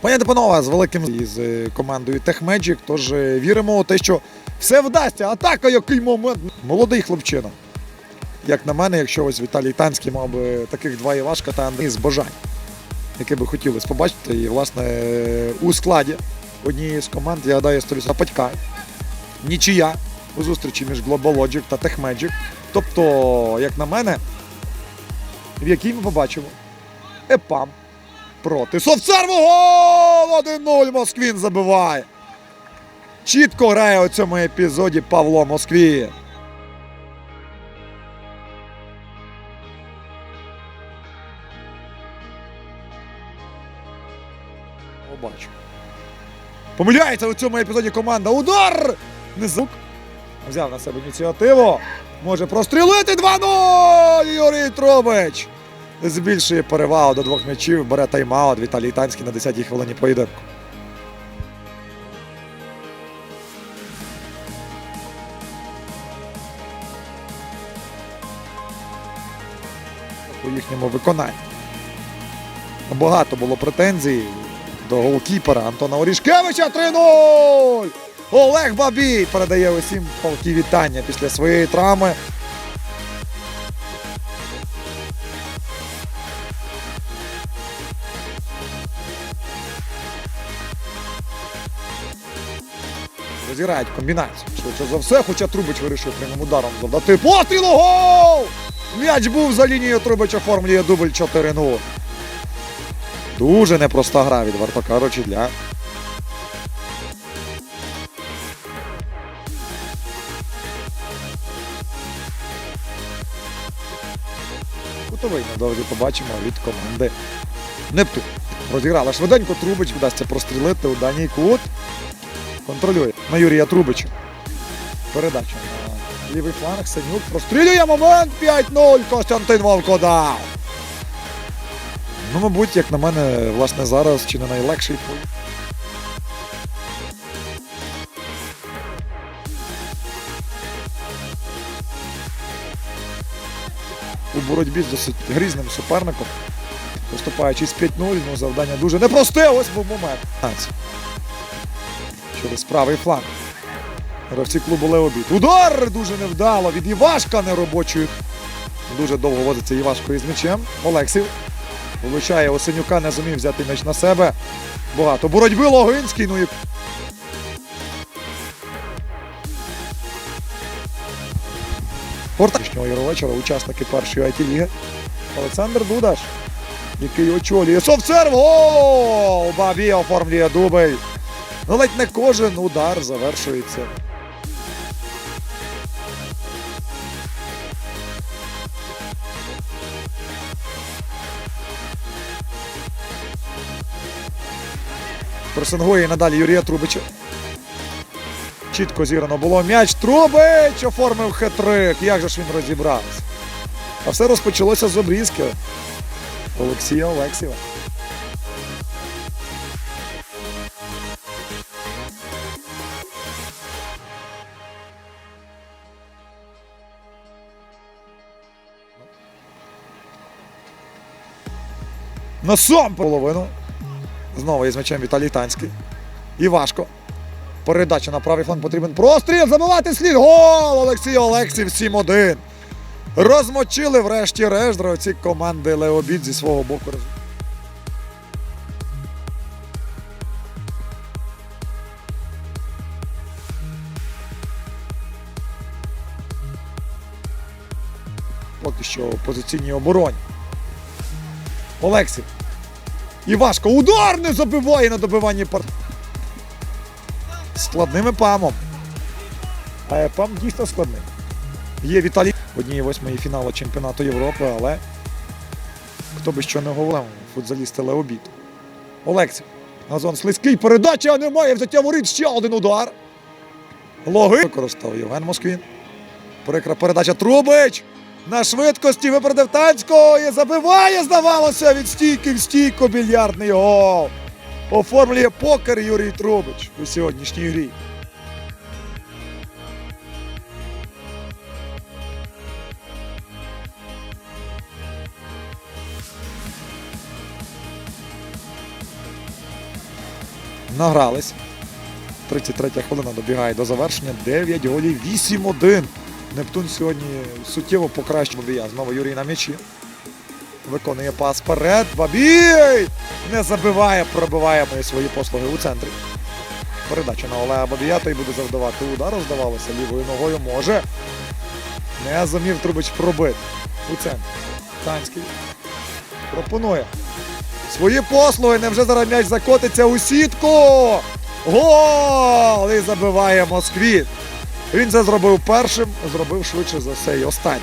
Пані панове, з великим із е, командою Техмеджик. Тож е, віримо у те, що все вдасться. Атака, який момент. Молодий хлопчина. Як на мене, якщо ось Віталій Танський мав би таких два Івашка та Андрій з бажань, яке би хотілося побачити. І, власне, у складі однієї з команд, я гадаю, століться Патька. Нічия у зустрічі між Global Logic та Techmagic. Тобто, як на мене, в якій ми побачимо ЕПАМ проти Совцарву гол! 1-0 Москвін забиває. Чітко грає у цьому епізоді Павло Москвін. Побачу. Помиляється у цьому епізоді команда. Удар! Низук. Взяв на себе ініціативу. Може прострілити 2-0! Юрій Трубич. Збільшує перевагу до двох м'ячів. Бере тайм-аут. Віталій Танський на 10-й хвилині поєдинку. У їхньому виконанні. Багато було претензій до голкіпера Антона Орішкевича 3-0! Олег Бабій передає усім палки вітання після своєї травми. Розіграють комбінацію. Швидше за все, хоча Трубич вирішив прямим ударом завдати пострілу. Гол! М'яч був за лінією Трубич оформлює дубль 4-0. Дуже непроста гра від варто кажучи для Кутовий недовго побачимо від команди Нептун. Розіграла швиденько Трубич, вдасться прострілити у даній кут. Контролює на Юрія Трубича. Передача на лівий фланг. Сенюк прострілює момент 5-0. Костянтин Волкодав. Ну, мабуть, як на мене, власне, зараз чи не найлегший бой. У боротьбі з досить грізним суперником. Поступаючи з 5-0, ну завдання дуже непросте, ось був момент. Через правий фланг. Гравці клубу Леобіт. Удар дуже невдало від Івашка неробочої. Дуже довго возиться Івашко із м'ячем. Олексів. Влучає Осенюка, не зумів взяти м'яч на себе. Багато боротьби Логинський. Ну і Порташнього Яровечора, учасники першої IT-ліги. Олександр Дудаш, який очолює Совцерв. Гол! Бабі оформлює дубль. Ну, ледь не кожен удар завершується. Пресингує і надалі Юрія Трубича. Чітко зіграно було м'яч. Трубич оформив хитрик. Як же ж він розібрався? А все розпочалося з обрізки Олексія Олексєва. На сам половину. Знову із м'ячем Віталій Танський. І важко. Передача на правий фланг потрібен простріл. Забивати слід. Гол! Олексій Олексів 7-1. Розмочили врешті-решт гравці команди Леобід зі свого боку. Поки що позиційній обороні. Олексій. І важко. Удар не забиває на добиванні пар. Складним епамом. А епам дійсно складним. Є Віталій в одній восьмої фіналу чемпіонату Європи, але хто би що не говорив, футзалісти Леобіт. Олексій. Газон слизький. Передача немає. Взяття воріт. Ще один удар. Логи. Використав Євген Москвін. Прикра передача Трубич. На швидкості випередив Танського і забиває, здавалося, від стійки в стійку більярдний гол. Оформлює покер Юрій Трубич у сьогоднішній грі. Награлись. 33 хвилина добігає до завершення. 9 голів, 8-1. Нептун сьогодні суттєво покращив Бабія. Знову Юрій на м'ячі. Виконує пас вперед. Бабій! Не забиває, пробиває свої послуги у центрі. Передача на Олега Бабія, той буде завдавати удар, здавалося, лівою ногою може. Не зумів Трубич пробити у центр. Танський пропонує. Свої послуги, невже зараз м'яч закотиться у сітку. Гол! І забиває Москві. Він це зробив першим, зробив швидше за все і останнім.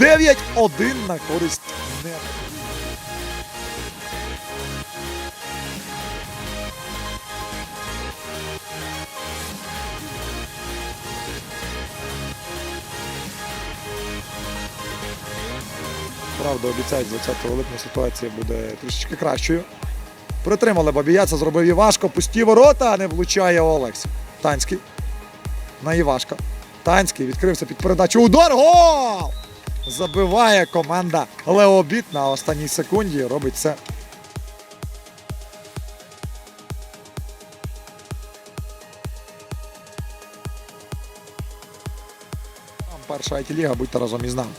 9-1 на користь не. Правда, обіцяють 20 липня ситуація буде трішечки кращою. Притримали Бабія, це зробив Івашко. Пусті ворота, а не влучає Олекс. Танський. На Івашка. Танський відкрився під передачу. Удар! Гол! Забиває команда Леобіт на останній секунді. Робить це. Перша IT-ліга, будьте разом із нами.